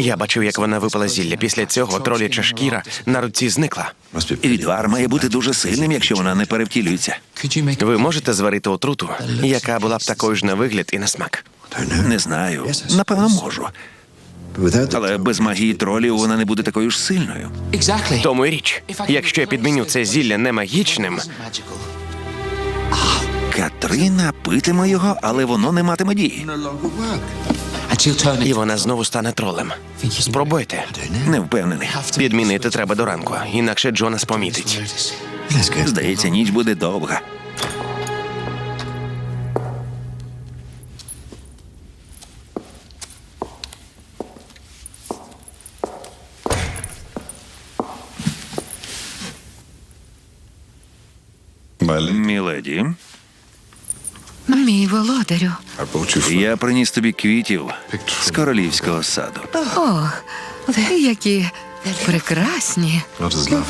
Я бачив, як вона випила зілля. Після цього троляча шкіра на руці зникла. Відвар має бути дуже сильним, якщо вона не перевтілюється. Ви можете зварити отруту, яка була б такою ж на вигляд і на смак. Не знаю. Напевно, можу. Але без магії тролів вона не буде такою ж сильною. Тому й річ, якщо я підміню це зілля не магічним, Катрина питиме його, але воно не матиме дії. і вона знову стане тролем. Спробуйте. Не впевнений. Підмінити треба до ранку, інакше Джонас помітить. Здається, ніч буде довга. Міледі, Мій володарю. я приніс тобі квітів з королівського саду. О, які прекрасні.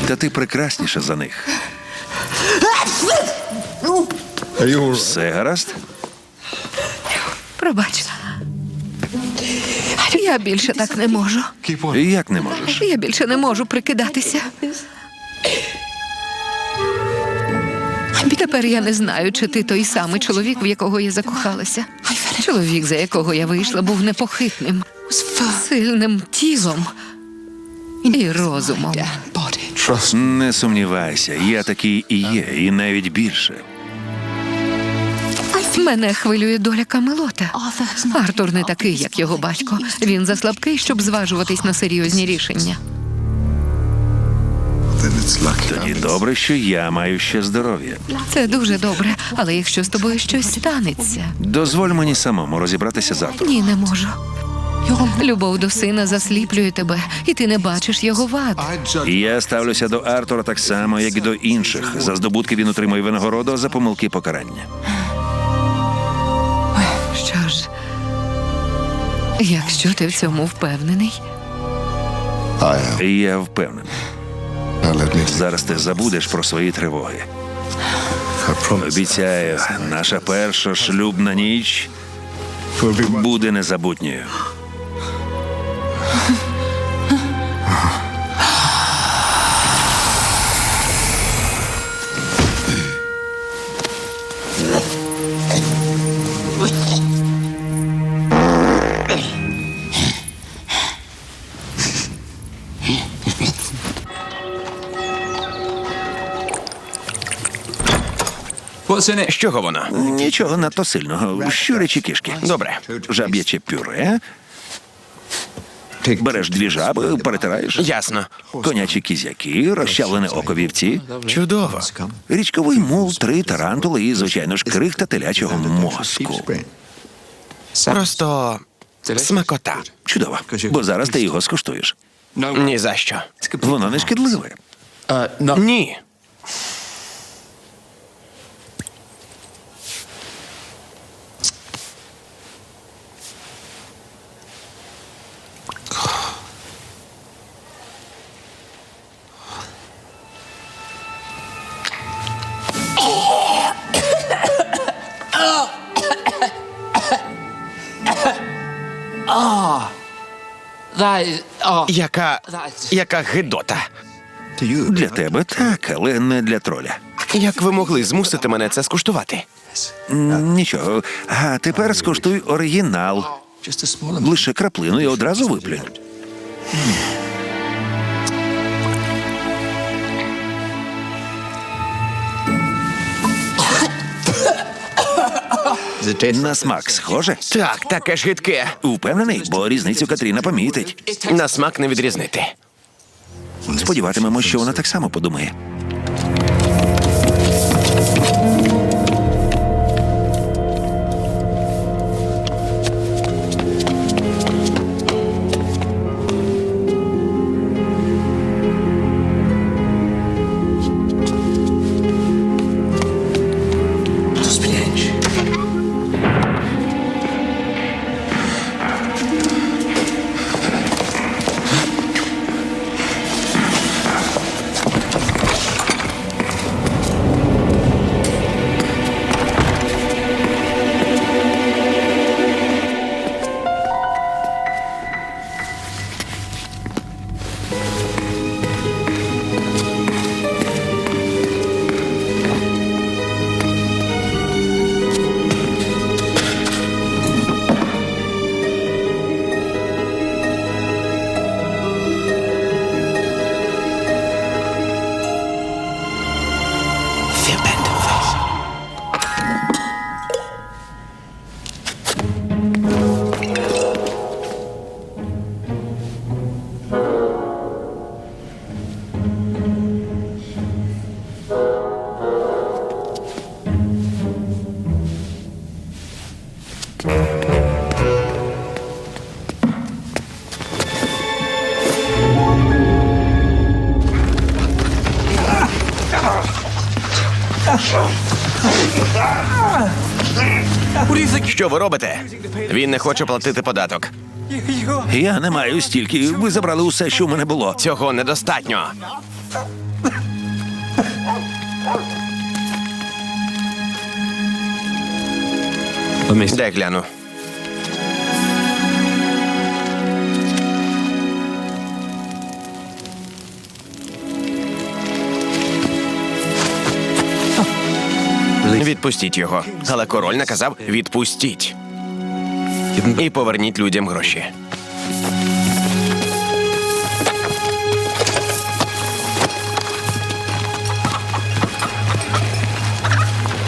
Та ти прекрасніша за них. Все гаразд? Пробач. Я більше так не можу. Як не можеш? Я більше не можу прикидатися. Тепер я не знаю, чи ти той самий чоловік, в якого я закохалася. Чоловік, за якого я вийшла, був непохитним, сильним тілом і розумом. Не сумнівайся, я такий і є, і навіть більше. Мене хвилює доля Камелота. Артур не такий, як його батько. Він заслабкий, щоб зважуватись на серйозні рішення. Тоді добре, що я маю ще здоров'я. Це дуже добре, але якщо з тобою щось станеться, Дозволь мені самому розібратися завтра. ні, не можу. Любов до сина засліплює тебе, і ти не бачиш його вад. Я ставлюся до Артура так само, як і до інших. За здобутки він отримує винагороду, а за помилки покарання. Що ж, якщо ти в цьому впевнений, Я впевнений. Зараз ти забудеш про свої тривоги. Обіцяю, наша перша шлюбна ніч буде незабутньою. З чого воно? Нічого надто сильного. Щурячі кішки. Добре. Жаб'яче пюре. Береш дві жаби, перетираєш. Ясно. Конячі кізяки, розчавлене око вівці, Чудово. річковий мул, три тарантули і, звичайно ж, крихта телячого мозку. Просто смакота. Чудово. Бо зараз ти його скуштуєш. Ні за що. Воно не шкідливе. Ні. Яка. яка гидота. Для тебе так, але не для троля. Як ви могли змусити мене це скуштувати? Нічого. А тепер скуштуй оригінал. Лише краплину і одразу виплюнь. На смак схоже? Так, таке ж гидке. Упевнений, бо різницю Катріна помітить. На смак не відрізнити. Сподіватимемо, що вона так само подумає. Що ви робите? Він не хоче платити податок. Я не маю стільки. Ви забрали усе, що в мене було. Цього недостатньо. Дай гляну. Відпустіть його. Але король наказав відпустіть. І поверніть людям гроші.